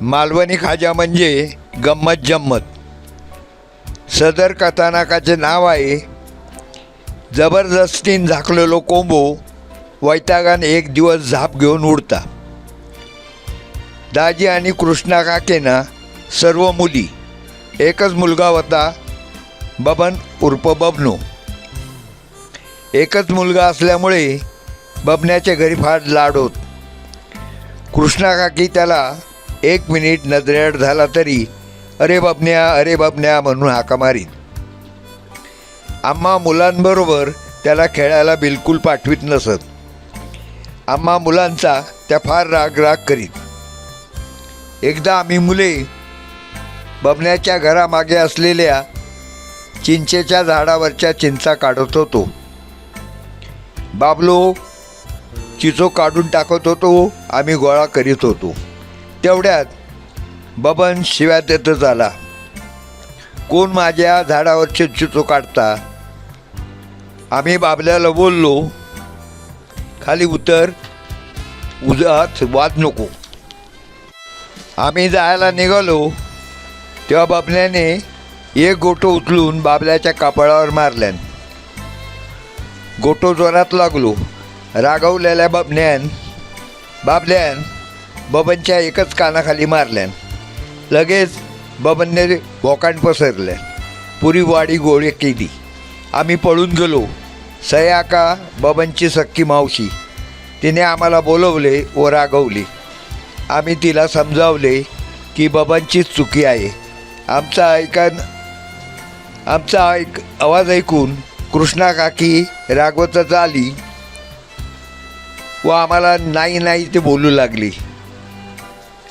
मालवणी खाजा म्हणजे गंमत जम्मत. सदर कथानकाचे नाव आहे जबरदस्तीन झाकलेलो कोंबो वैतागान एक दिवस झाप घेऊन उडता. दाजी आणि कृष्णा काकेना सर्व मुली एकच मुलगा होता बबन उर्फ बबनो. एकच मुलगा असल्यामुळे बबण्याच्या घरी फार लाड होत. कृष्णा काकी त्याला एक मिनिट नजरेआड झाला तरी अरे बबन्या अरे बबन्या म्हणून हाका मारीत आम्हा मुलांबरोबर त्याला खेळायला बिलकुल पाठवीत नसत. आम्हा मुलांचा त्या फार राग राग करीत. एकदा आम्ही मुले बबण्याच्या घरामागे असलेल्या चिंचेच्या झाडावरच्या चिंचा काढत होतो. बाबलो चिचो काढून टाकत होतो आम्ही गोळा करीत होतो. तेवढ्यात बबन शिव्या देतच आला कोण माझ्या झाडावर चिचो काढता? आम्ही बाबल्याला बोललो. खाली उतर. उजात वाद नको. आम्ही जायला निघालो. तेव्हा बाबल्याने एक गोटो उचलून बाबल्याच्या कापडावर मारल्यान गोटो जोरात लागलो. रागवलेल्या बबन्यान बाबल्यान बबनच्या एकच कानाखाली मारल्यान. लगेच बबनने भोकांड पसरल्या पुरी वाडी गोळी केली. आम्ही पळून गेलो. सयाका बबनची सक्की मावशी. तिने आम्हाला बोलवले व रागवले. आम्ही तिला समजावले की बबनचीच चुकी आहे. आमचा ऐकन आमचा ऐक आवाज ऐकून कृष्णा काकी रागवतच आली व आम्हाला नाही नाही ते बोलू लागली.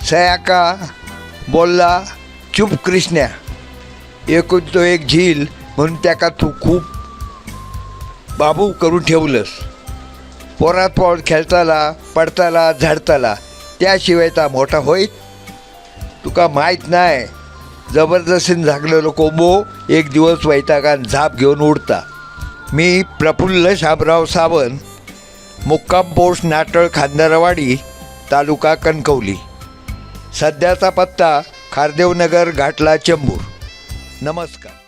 सयाका बोलला चुप कृष्ण्या. एकूण तो एक झील म्हणून त्याका तू खूप बाबू करून ठेवलंस. पोरात पोळ खेळताला पडताला झाडताला त्याशिवाय ता मोठा होईत? तुका माहीत नाही जबरदस्तीन झाकलेलो कोंबो एक दिवस वैतागान झाप घेऊन उडता. मी प्रफुल्ल शामराव सावंत मुक्काम पोस्ट नाटळ खांदारवाडी तालुका कणकवली. सध्याचा पत्ता खारदेवनगर घाटला चेंबूर. नमस्कार.